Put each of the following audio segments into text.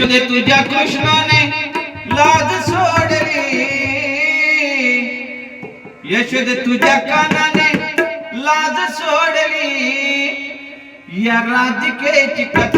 तुझ्या कृष्णाने लाज सोडली. यशोद तुझ्या कानाने लाज सोडली. या राधिकेची कथा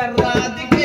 i Yeah, Radhika.